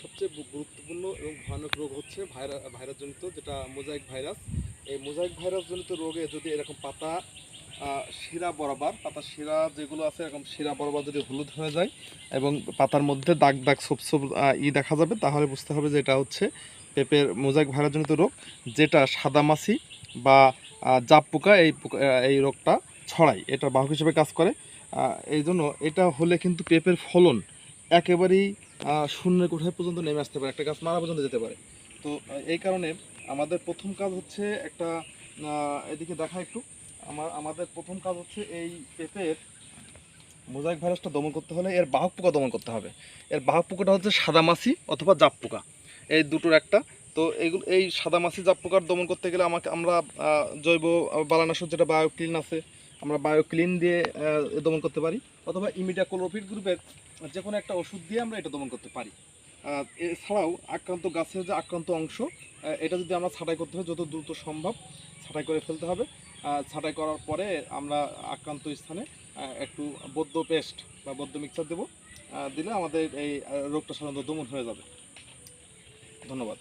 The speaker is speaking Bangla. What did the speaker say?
সবচেয়ে গুরুত্বপূর্ণ এবং ভয়ানক রোগ হচ্ছে ভাইরাস ভাইরাসজনিত যেটা মোজাইক ভাইরাস। এই মোজাইক ভাইরাসজনিত রোগে যদি এরকম পাতা শিরা বরাবর, পাতার শিরা যেগুলো আছে, এরকম শিরা বরাবর যদি হলুদ হয়ে যায় এবং পাতার মধ্যে দাগ দাগ ছোপ ছোপ ই দেখা যাবে, তাহলে বুঝতে হবে যে এটা হচ্ছে পেঁপের মোজাইক ভাইরাসজনিত রোগ, যেটা সাদামাছি বা জাপ পোকা এই এই রোগটা ছড়ায়। এটা বাহক হিসেবে কাজ করে। এই জন্য এটা হলে কিন্তু পেঁপের ফলন একেবারেই শূন্যের কোঠায় পর্যন্ত নেমে আসতে পারে, একটা গাছ মারা পর্যন্ত যেতে পারে। তো এই কারণে আমাদের প্রথম কাজ হচ্ছে একটা এদিকে দেখা একটু। আমার, আমাদের প্রথম কাজ হচ্ছে এই পেঁপের মোজাইক ভাইরাসটা দমন করতে হলে এর বাহক পোকা দমন করতে হবে। এর বাহক পোকাটা হচ্ছে সাদা সাদামাছি অথবা জাপ পোকা। এই দুটোর একটা। তো এইগুলো এই সাদা সাদামাছি জাপ পোকার দমন করতে গেলে আমাকে, আমরা জৈব বালানাশক যেটা বায়োক্লিন আছে আমরা বায়োক্লিন দিয়ে দমন করতে পারি, অথবা ইমিডাক্লোরোপিড গ্রুপের যে কোনো একটা ওষুধ দিয়ে আমরা এটা দমন করতে পারি। এছাড়াও আক্রান্ত গাছের যে আক্রান্ত অংশ এটা যদি আমরা ছাঁটাই করতে হয়, যত দ্রুত সম্ভব ছাঁটাই করে ফেলতে হবে। ছাঁটাই করার পরে আমরা আক্রান্ত স্থানে একটু বদ্য পেস্ট বা বদ্য মিক্সার দেবো। দিলে আমাদের এই রোগটা সাধারণত দমন হয়ে যাবে। ধন্যবাদ।